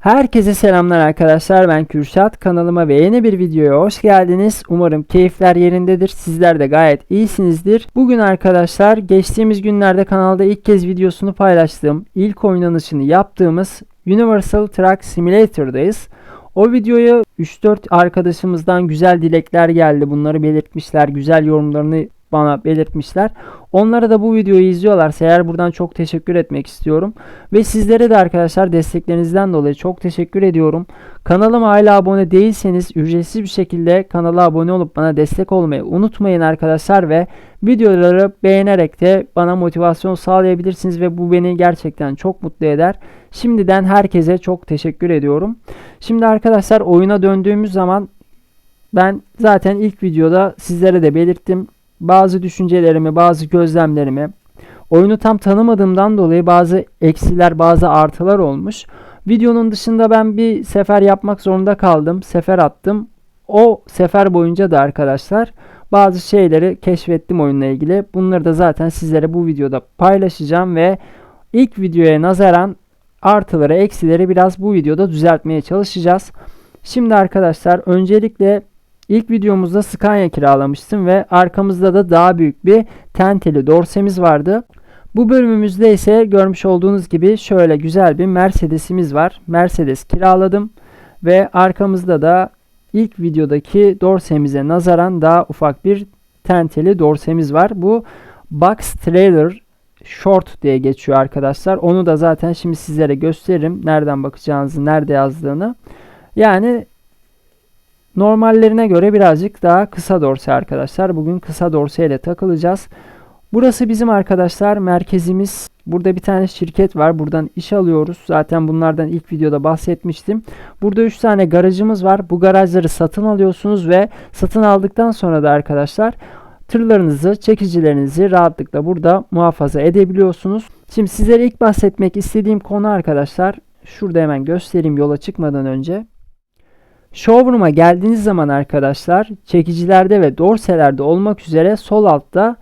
Herkese selamlar arkadaşlar. Ben Kürşat. Kanalıma ve yeni bir videoya hoş geldiniz. Umarım keyifler yerindedir. Sizler de gayet iyisinizdir. Bugün arkadaşlar geçtiğimiz günlerde kanalda ilk kez videosunu paylaştığım, ilk oynanışını yaptığımız Universal Truck Simulator'dayız. O videoya 3-4 arkadaşımızdan güzel dilekler geldi. Bunları belirtmişler. Güzel yorumlarını bana belirtmişler. Onlara da bu videoyu izliyorlarsa eğer buradan çok teşekkür etmek istiyorum. Ve sizlere de arkadaşlar desteklerinizden dolayı çok teşekkür ediyorum. Kanalıma hala abone değilseniz ücretsiz bir şekilde kanala abone olup bana destek olmayı unutmayın arkadaşlar ve videoları beğenerek de bana motivasyon sağlayabilirsiniz ve bu beni gerçekten çok mutlu eder. Şimdiden herkese çok teşekkür ediyorum. Şimdi arkadaşlar oyuna döndüğümüz zaman ben zaten ilk videoda sizlere de belirttim bazı düşüncelerimi, bazı gözlemlerimi, oyunu tam tanımadığımdan dolayı bazı eksiler, bazı artılar olmuş. Videonun dışında ben bir sefer yapmak zorunda kaldım. Sefer attım. O sefer boyunca da arkadaşlar bazı şeyleri keşfettim oyunla ilgili. Bunları da zaten sizlere bu videoda paylaşacağım ve ilk videoya nazaran artıları, eksileri biraz bu videoda düzeltmeye çalışacağız. Şimdi arkadaşlar öncelikle İlk videomuzda Scania kiralamıştım ve arkamızda da daha büyük bir tenteli dorsemiz vardı. Bu bölümümüzde ise görmüş olduğunuz gibi şöyle güzel bir Mercedes'imiz var. Mercedes kiraladım ve arkamızda da ilk videodaki dorsemize nazaran daha ufak bir tenteli dorsemiz var. Bu Box Trailer Short diye geçiyor arkadaşlar. Onu da zaten şimdi sizlere gösteririm. Nereden bakacağınızı, nerede yazdığını. Yani Normallerine göre birazcık daha kısa dorse arkadaşlar. Bugün kısa dorse ile takılacağız. Burası bizim arkadaşlar merkezimiz. Burada bir tane şirket var. Buradan iş alıyoruz. Zaten bunlardan ilk videoda bahsetmiştim. Burada 3 tane garajımız var. Bu garajları satın alıyorsunuz ve satın aldıktan sonra da arkadaşlar tırlarınızı, çekicilerinizi rahatlıkla burada muhafaza edebiliyorsunuz. Şimdi sizlere ilk bahsetmek istediğim konu arkadaşlar şurada hemen göstereyim yola çıkmadan önce. Showroom'a geldiğiniz zaman arkadaşlar çekicilerde ve dorselerde olmak üzere sol altta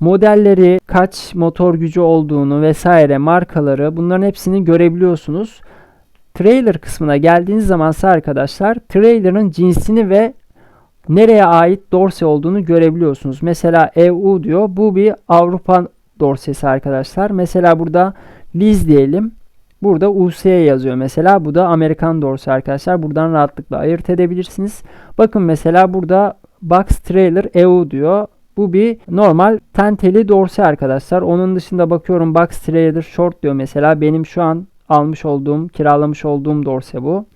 modelleri, kaç motor gücü olduğunu vesaire markaları bunların hepsini görebiliyorsunuz. Trailer kısmına geldiğiniz zaman ise arkadaşlar trailer'ın cinsini ve nereye ait dorse olduğunu görebiliyorsunuz. Mesela EU diyor. Bu bir Avrupa dorsesi arkadaşlar. Mesela burada Liz diyelim. Burada UC yazıyor mesela. Bu da Amerikan dorsi arkadaşlar. Buradan rahatlıkla ayırt edebilirsiniz. Bakın mesela burada Box Trailer EU diyor. Bu bir normal tenteli dorsi arkadaşlar. Onun dışında bakıyorum Box Trailer Short diyor mesela. Benim şu an almış olduğum, kiralamış olduğum dorse bu.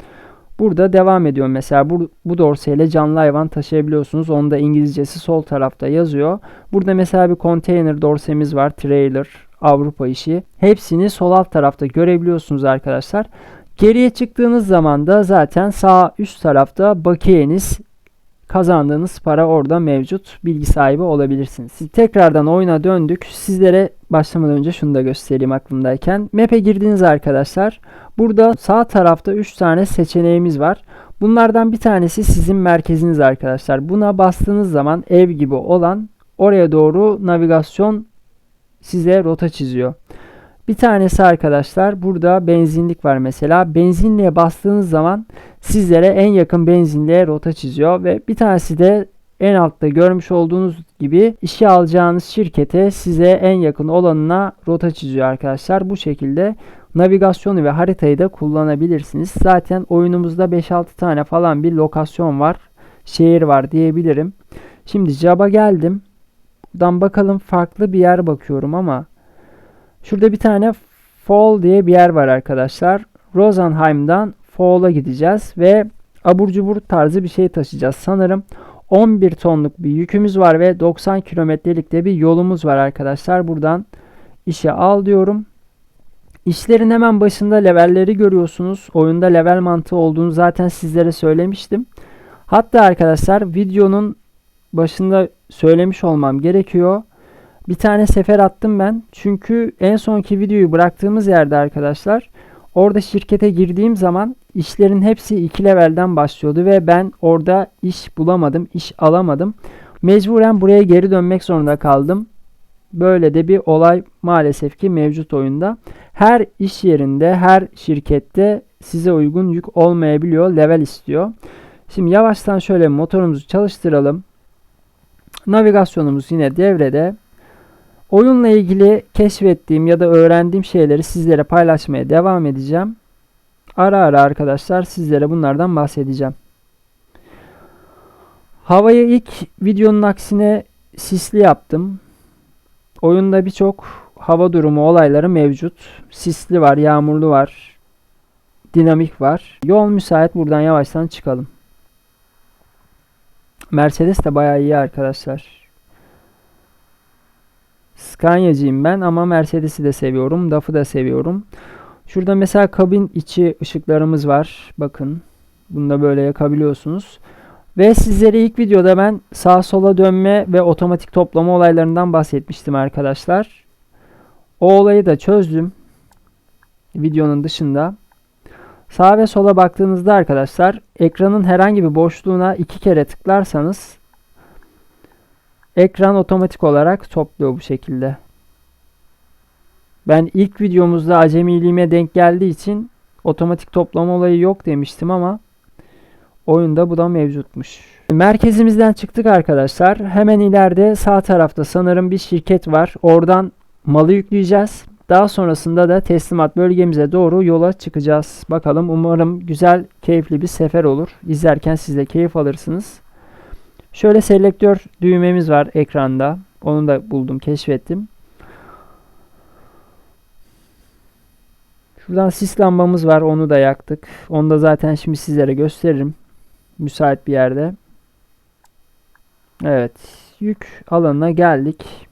Burada devam ediyor mesela bu, bu dorseyle canlı hayvan taşıyabiliyorsunuz. Onun da İngilizcesi sol tarafta yazıyor. Burada mesela bir konteyner dorsemiz var. Trailer, Avrupa işi. Hepsini sol alt tarafta görebiliyorsunuz arkadaşlar. Geriye çıktığınız zaman da zaten sağ üst tarafta bakiyeniz kazandığınız para orada mevcut. Bilgi sahibi olabilirsiniz. Tekrardan oyuna döndük. Sizlere başlamadan önce şunu da göstereyim aklımdayken. Map'e girdiniz arkadaşlar. Burada sağ tarafta 3 tane seçeneğimiz var. Bunlardan bir tanesi sizin merkeziniz arkadaşlar. Buna bastığınız zaman ev gibi olan oraya doğru navigasyon size rota çiziyor. Bir tanesi arkadaşlar burada benzinlik var mesela. Benzinliğe bastığınız zaman sizlere en yakın benzinliğe rota çiziyor ve bir tanesi de en altta görmüş olduğunuz gibi işe alacağınız şirkete size en yakın olanına rota çiziyor arkadaşlar. Bu şekilde navigasyonu ve haritayı da kullanabilirsiniz. Zaten oyunumuzda 5-6 tane falan bir lokasyon var. Şehir var diyebilirim. Şimdi Jab'a geldim. Buradan bakalım farklı bir yer bakıyorum ama şurada bir tane Fall diye bir yer var arkadaşlar. Rosenheim'dan Fall'a gideceğiz ve abur cubur tarzı bir şey taşıyacağız sanırım. 11 tonluk bir yükümüz var ve 90 kilometrelik de bir yolumuz var arkadaşlar. Buradan işe al diyorum. İşlerin hemen başında levelleri görüyorsunuz. Oyunda level mantığı olduğunu zaten sizlere söylemiştim. Hatta arkadaşlar videonun başında söylemiş olmam gerekiyor. Bir tane sefer attım ben. Çünkü en sonki videoyu bıraktığımız yerde arkadaşlar orada şirkete girdiğim zaman işlerin hepsi iki levelden başlıyordu ve ben orada iş bulamadım, iş alamadım. Mecburen buraya geri dönmek zorunda kaldım. Böyle de bir olay maalesef ki mevcut oyunda. Her iş yerinde, her şirkette size uygun yük olmayabiliyor. Level istiyor. Şimdi yavaştan şöyle motorumuzu çalıştıralım. Navigasyonumuz yine devrede. Oyunla ilgili keşfettiğim ya da öğrendiğim şeyleri sizlere paylaşmaya devam edeceğim. Ara ara arkadaşlar sizlere bunlardan bahsedeceğim. Havayı ilk videonun aksine sisli yaptım. Oyunda birçok hava durumu olayları mevcut. Sisli var, yağmurlu var, dinamik var. Yol müsait buradan yavaştan çıkalım. Mercedes de bayağı iyi arkadaşlar. Scania'cıyım ben ama Mercedes'i de seviyorum. DAF'ı da seviyorum. Şurada mesela kabin içi ışıklarımız var. Bakın. Bunu da böyle yakabiliyorsunuz. Ve sizlere ilk videoda ben sağa sola dönme ve otomatik toplama olaylarından bahsetmiştim arkadaşlar. O olayı da çözdüm. Videonun dışında. Sağa ve sola baktığınızda arkadaşlar ekranın herhangi bir boşluğuna iki kere tıklarsanız ekran otomatik olarak topluyor bu şekilde. Ben ilk videomuzda acemiliğime denk geldiği için otomatik toplama olayı yok demiştim ama oyunda bu da mevcutmuş. Merkezimizden çıktık arkadaşlar. Hemen ileride sağ tarafta sanırım bir şirket var. Oradan malı yükleyeceğiz. Daha sonrasında da teslimat bölgemize doğru yola çıkacağız. Bakalım umarım güzel, keyifli bir sefer olur. İzlerken siz de keyif alırsınız. Şöyle selektör düğmemiz var ekranda. Onu da buldum, keşfettim. Şuradan sis lambamız var. Onu da yaktık. Onu da zaten şimdi sizlere gösteririm. Müsait bir yerde. Evet. Yük alanına geldik.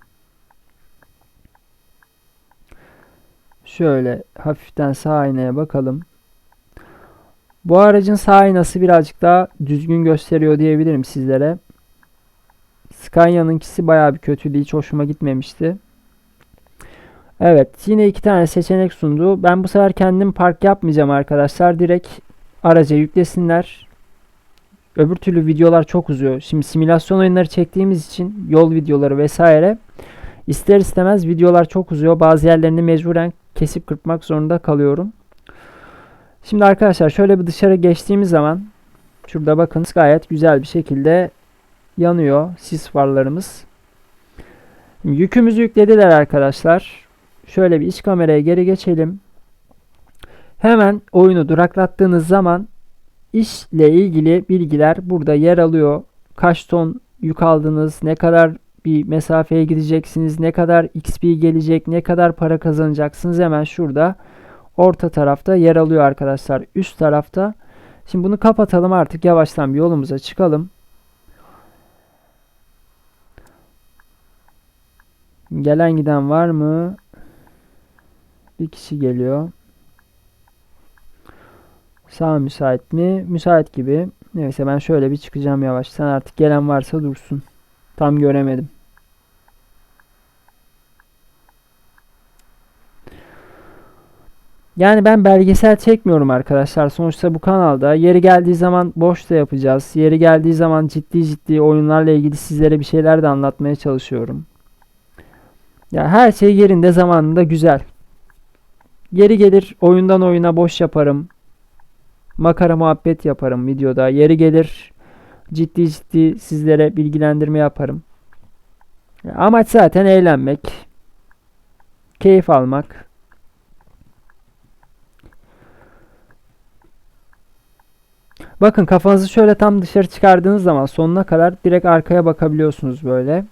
Şöyle hafiften sağ aynaya bakalım. Bu aracın sağ aynası birazcık daha düzgün gösteriyor diyebilirim sizlere. Scania'nınkisi bayağı bir kötüydü. Hiç hoşuma gitmemişti. Evet yine iki tane seçenek sundu. Ben bu sefer kendim park yapmayacağım arkadaşlar. Direkt araca yüklesinler. Öbür türlü videolar çok uzuyor. Şimdi simülasyon oyunları çektiğimiz için yol videoları vesaire ister istemez videolar çok uzuyor. Bazı yerlerini mecburen kesip kırpmak zorunda kalıyorum. Şimdi arkadaşlar şöyle bir dışarı geçtiğimiz zaman şurada bakın gayet güzel bir şekilde yanıyor sis farlarımız. Yükümüzü yüklediler arkadaşlar. Şöyle bir iç kameraya geri geçelim. Hemen oyunu duraklattığınız zaman işle ilgili bilgiler burada yer alıyor. Kaç ton yük aldınız, ne kadar bir mesafeye gideceksiniz, ne kadar XP gelecek, ne kadar para kazanacaksınız hemen şurada orta tarafta yer alıyor arkadaşlar. Üst tarafta. Şimdi bunu kapatalım artık yavaştan bir yolumuza çıkalım. Gelen giden var mı? Bir kişi geliyor. Sağ müsait mi? Müsait gibi. Neyse ben şöyle bir çıkacağım yavaştan. Artık gelen varsa dursun. Tam göremedim. Yani ben belgesel çekmiyorum arkadaşlar. Sonuçta bu kanalda yeri geldiği zaman boş da yapacağız. Yeri geldiği zaman ciddi ciddi oyunlarla ilgili sizlere bir şeyler de anlatmaya çalışıyorum. Ya her şey yerinde zamanında güzel. Yeri gelir oyundan oyuna boş yaparım. Makara muhabbet yaparım videoda. Yeri gelir ciddi ciddi sizlere bilgilendirme yaparım. Amaç zaten eğlenmek. Keyif almak. Bakın kafanızı şöyle tam dışarı çıkardığınız zaman sonuna kadar direkt arkaya bakabiliyorsunuz böyle.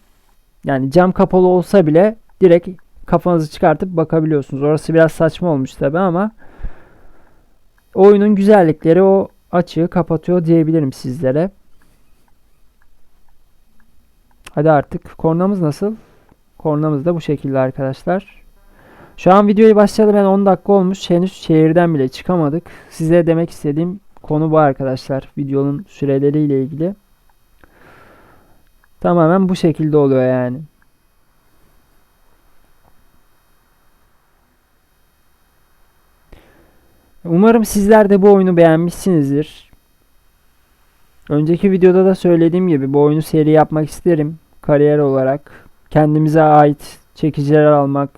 Yani cam kapalı olsa bile direkt kafanızı çıkartıp bakabiliyorsunuz. Orası biraz saçma olmuş tabi ama oyunun güzellikleri o açığı kapatıyor diyebilirim sizlere. Hadi artık kornamız nasıl? Kornamız da bu şekilde arkadaşlar. Şu an videoyu başladı ben 10 dakika olmuş. Henüz şehirden bile çıkamadık. Size demek istediğim konu bu arkadaşlar. Videonun süreleriyle ilgili. Tamamen bu şekilde oluyor yani. Umarım sizler de bu oyunu beğenmişsinizdir. Önceki videoda da söylediğim gibi bu oyunu seri yapmak isterim. Kariyer olarak. Kendimize ait çekiciler almak,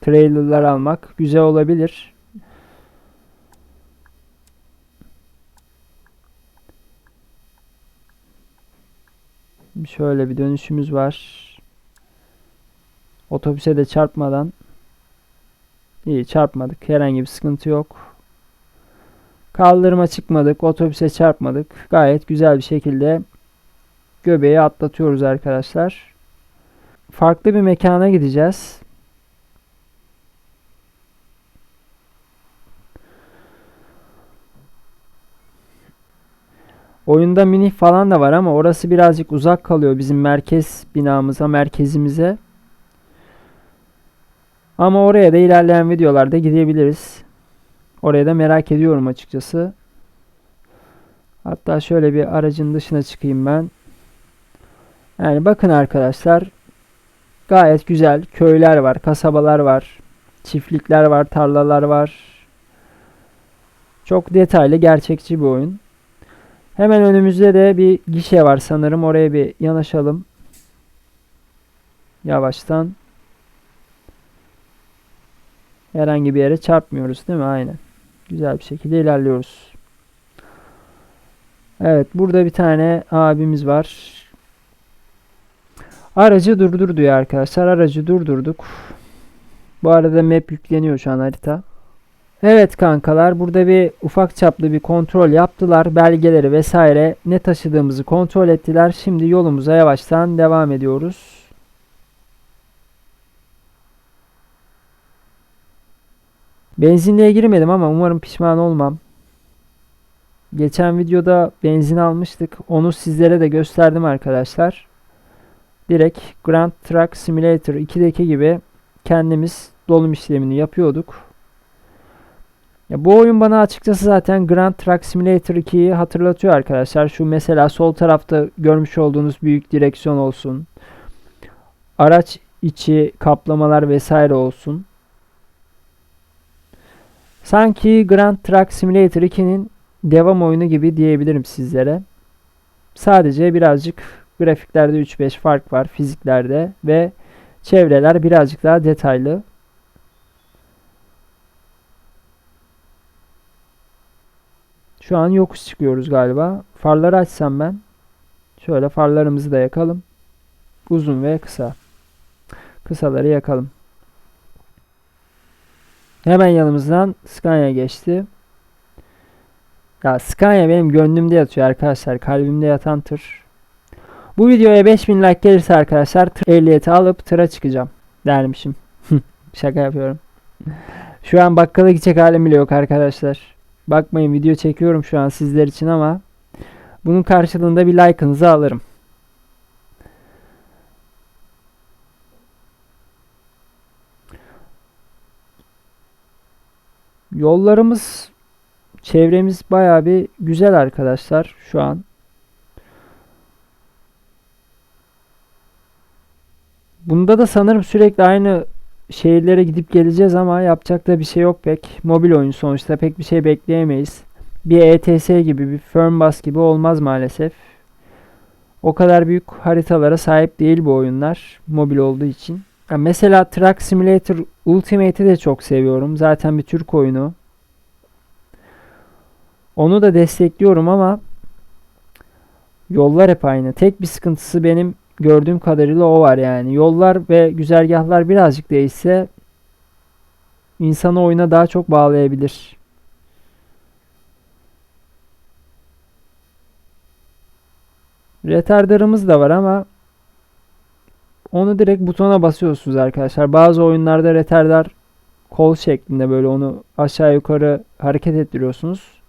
trailerlar almak güzel olabilir. Şöyle bir dönüşümüz var. Otobüse de çarpmadan. İyi çarpmadık. Herhangi bir sıkıntı yok. Kaldırıma çıkmadık. Otobüse çarpmadık. Gayet güzel bir şekilde göbeği atlatıyoruz arkadaşlar. Farklı bir mekana gideceğiz. Oyunda mini falan da var ama orası birazcık uzak kalıyor bizim merkez binamıza, merkezimize. Ama oraya da ilerleyen videolarda gidebiliriz. Oraya da merak ediyorum açıkçası. Hatta şöyle bir aracın dışına çıkayım ben. Yani bakın arkadaşlar gayet güzel köyler var, kasabalar var, çiftlikler var, tarlalar var. Çok detaylı, gerçekçi bir oyun. Hemen önümüzde de bir gişe var sanırım. Oraya bir yanaşalım. Yavaştan. Herhangi bir yere çarpmıyoruz değil mi? Aynen. Güzel bir şekilde ilerliyoruz. Evet burada bir tane abimiz var. Aracı durdur diyor arkadaşlar. Aracı durdurduk. Bu arada map yükleniyor şu an harita. Evet kankalar burada bir ufak çaplı bir kontrol yaptılar. Belgeleri vesaire ne taşıdığımızı kontrol ettiler. Şimdi yolumuza yavaştan devam ediyoruz. Benzinliğe girmedim ama umarım pişman olmam. Geçen videoda benzin almıştık. Onu sizlere de gösterdim arkadaşlar. Direkt Grand Truck Simulator 2'deki gibi kendimiz dolum işlemini yapıyorduk. Ya bu oyun bana açıkçası zaten Grand Truck Simulator 2'yi hatırlatıyor arkadaşlar. Şu mesela sol tarafta görmüş olduğunuz büyük direksiyon olsun. Araç içi kaplamalar vesaire olsun. Sanki Grand Truck Simulator 2'nin devam oyunu gibi diyebilirim sizlere. Sadece birazcık grafiklerde 3-5 fark var fiziklerde ve çevreler birazcık daha detaylı. Şu an yokuş çıkıyoruz galiba. Farları açsam ben. Şöyle farlarımızı da yakalım. Uzun ve kısa. Kısaları yakalım. Hemen yanımızdan Scania geçti. Ya Scania benim gönlümde yatıyor arkadaşlar. Kalbimde yatan tır. Bu videoya 5000 like gelirse arkadaşlar tır ehliyeti alıp tıra çıkacağım. Dermişim. Şaka yapıyorum. Şu an bakkala gidecek halim bile yok arkadaşlar. Bakmayın video çekiyorum şu an sizler için ama bunun karşılığında bir like'ınızı alırım. Yollarımız, çevremiz baya bir güzel arkadaşlar şu an. Bunda da sanırım sürekli aynı şehirlere gidip geleceğiz ama yapacak da bir şey yok pek. Mobil oyun sonuçta pek bir şey bekleyemeyiz. Bir ETS gibi bir Fernbus gibi olmaz maalesef. O kadar büyük haritalara sahip değil bu oyunlar mobil olduğu için. Ya mesela Truck Simulator Ultimate'i de çok seviyorum. Zaten bir Türk oyunu. Onu da destekliyorum ama yollar hep aynı. Tek bir sıkıntısı benim gördüğüm kadarıyla o var yani. Yollar ve güzergahlar birazcık değişse insanı oyuna daha çok bağlayabilir. Retarder'ımız da var ama onu direkt butona basıyorsunuz arkadaşlar. Bazı oyunlarda retardar kol şeklinde böyle onu aşağı yukarı hareket ettiriyorsunuz.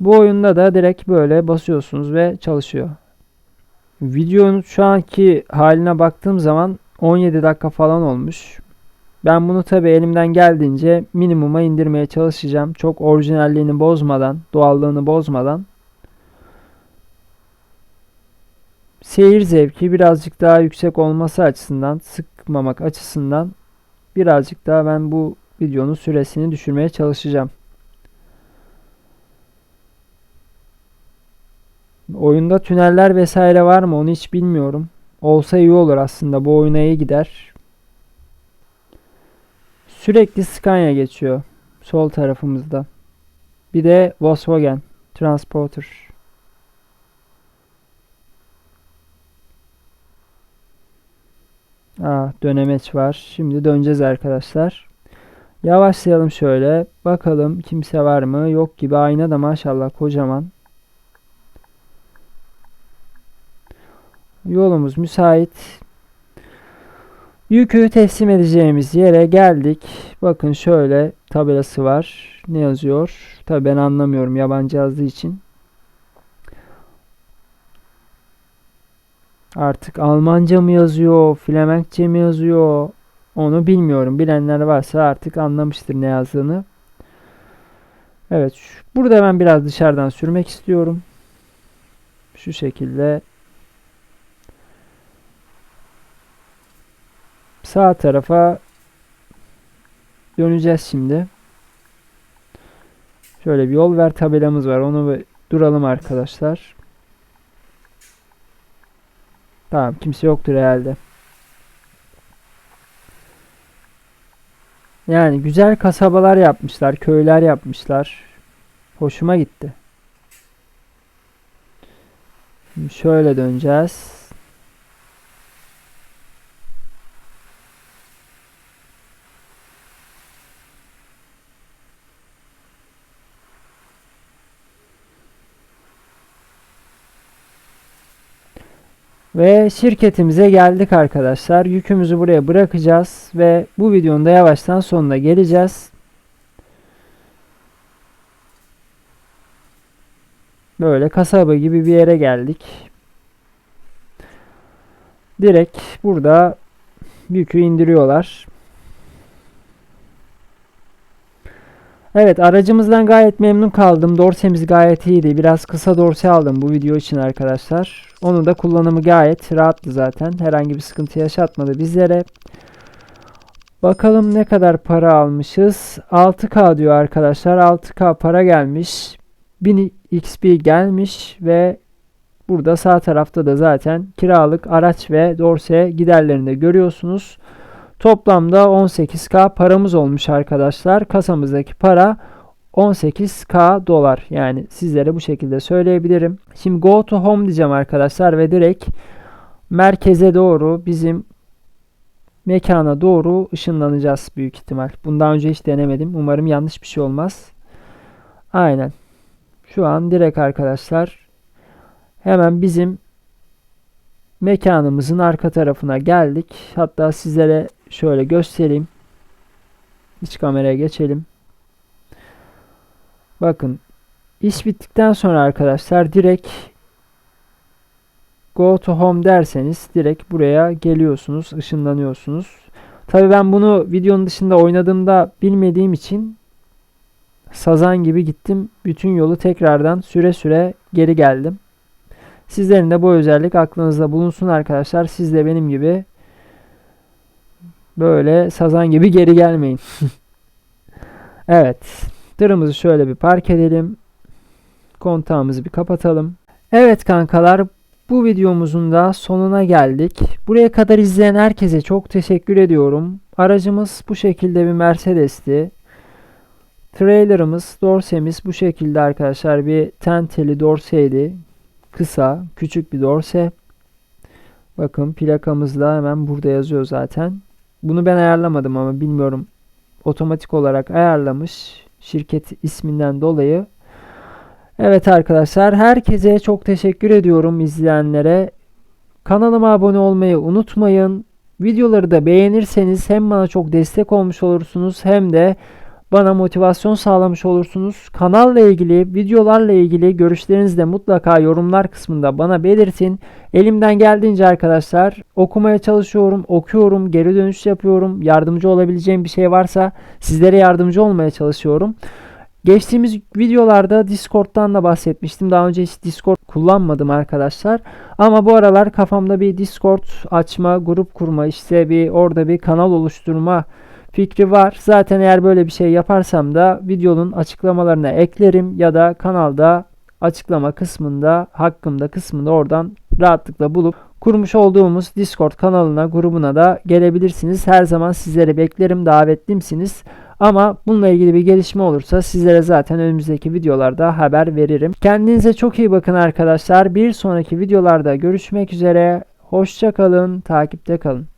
Bu oyunda da direkt böyle basıyorsunuz ve çalışıyor. Videonun şu anki haline baktığım zaman 17 dakika falan olmuş. Ben bunu tabi elimden geldiğince minimuma indirmeye çalışacağım. Çok orijinalliğini bozmadan, doğallığını bozmadan. Seyir zevki birazcık daha yüksek olması açısından, sıkmamak açısından birazcık daha ben bu videonun süresini düşürmeye çalışacağım. Oyunda tüneller vesaire var mı onu hiç bilmiyorum. Olsa iyi olur aslında. Bu oyuna iyi gider. Sürekli Scania geçiyor. Sol tarafımızda. Bir de Volkswagen Transporter. Ha dönemeç var. Şimdi döneceğiz arkadaşlar. Yavaşlayalım şöyle. Bakalım kimse var mı? Yok gibi. Ayna da maşallah kocaman. Yolumuz müsait. Yükü teslim edeceğimiz yere geldik. Bakın şöyle tabelası var. Ne yazıyor? Tabi ben anlamıyorum yabancı yazdığı için. Artık Almanca mı yazıyor, Flemenkçe mi yazıyor? Onu bilmiyorum. Bilenler varsa artık anlamıştır ne yazdığını. Evet, burada ben biraz dışarıdan sürmek istiyorum. Şu şekilde sağ tarafa döneceğiz şimdi. Şöyle bir yol ver tabelamız var. Onu duralım arkadaşlar. Tamam kimse yoktur herhalde. Yani güzel kasabalar yapmışlar, köyler yapmışlar. Hoşuma gitti. Şimdi şöyle döneceğiz. Ve şirketimize geldik arkadaşlar. Yükümüzü buraya bırakacağız ve bu videonun da yavaştan sonuna geleceğiz. Böyle kasaba gibi bir yere geldik. Direkt burada yükü indiriyorlar. Evet aracımızdan gayet memnun kaldım. Dorsemiz gayet iyiydi. Biraz kısa dorse aldım bu video için arkadaşlar. Onu da kullanımı gayet rahattı zaten. Herhangi bir sıkıntı yaşatmadı bizlere. Bakalım ne kadar para almışız. 6K diyor arkadaşlar. 6K para gelmiş. 1000 XP gelmiş ve burada sağ tarafta da zaten kiralık araç ve dorse giderlerini de görüyorsunuz. Toplamda 18k paramız olmuş arkadaşlar. Kasamızdaki para 18k dolar. Yani sizlere bu şekilde söyleyebilirim. Şimdi go to home diyeceğim arkadaşlar ve direkt merkeze doğru bizim mekana doğru ışınlanacağız büyük ihtimal. Bundan önce hiç denemedim. Umarım yanlış bir şey olmaz. Aynen. Şu an direkt arkadaşlar hemen bizim mekanımızın arka tarafına geldik. Hatta sizlere şöyle göstereyim. İç kameraya geçelim. Bakın iş bittikten sonra arkadaşlar direkt go to home derseniz direkt buraya geliyorsunuz, ışınlanıyorsunuz. Tabii ben bunu videonun dışında oynadığımda bilmediğim için sazan gibi gittim. Bütün yolu tekrardan süre süre geri geldim. Sizlerin de bu özellik aklınızda bulunsun arkadaşlar. Siz de benim gibi böyle sazan gibi geri gelmeyin. evet. Tırımızı şöyle bir park edelim. Kontağımızı bir kapatalım. Evet kankalar bu videomuzun da sonuna geldik. Buraya kadar izleyen herkese çok teşekkür ediyorum. Aracımız bu şekilde bir Mercedes'ti. Trailer'ımız, dorsemiz bu şekilde arkadaşlar bir tenteli dorseydi. Kısa, küçük bir dorse. Bakın plakamız da hemen burada yazıyor zaten. Bunu ben ayarlamadım ama bilmiyorum. Otomatik olarak ayarlamış. Şirket isminden dolayı. Evet arkadaşlar herkese çok teşekkür ediyorum izleyenlere. Kanalıma abone olmayı unutmayın. Videoları da beğenirseniz hem bana çok destek olmuş olursunuz hem de bana motivasyon sağlamış olursunuz. Kanalla ilgili, videolarla ilgili görüşlerinizi de mutlaka yorumlar kısmında bana belirtin. Elimden geldiğince arkadaşlar okumaya çalışıyorum, okuyorum, geri dönüş yapıyorum. Yardımcı olabileceğim bir şey varsa sizlere yardımcı olmaya çalışıyorum. Geçtiğimiz videolarda Discord'dan da bahsetmiştim. Daha önce hiç Discord kullanmadım arkadaşlar. Ama bu aralar kafamda bir Discord açma, grup kurma, işte bir orada bir kanal oluşturma fikri var. Zaten eğer böyle bir şey yaparsam da videonun açıklamalarına eklerim ya da kanalda açıklama kısmında hakkımda kısmında oradan rahatlıkla bulup kurmuş olduğumuz Discord kanalına grubuna da gelebilirsiniz. Her zaman sizleri beklerim davetlimsiniz. Ama bununla ilgili bir gelişme olursa sizlere zaten önümüzdeki videolarda haber veririm. Kendinize çok iyi bakın arkadaşlar. Bir sonraki videolarda görüşmek üzere. Hoşça kalın, takipte kalın.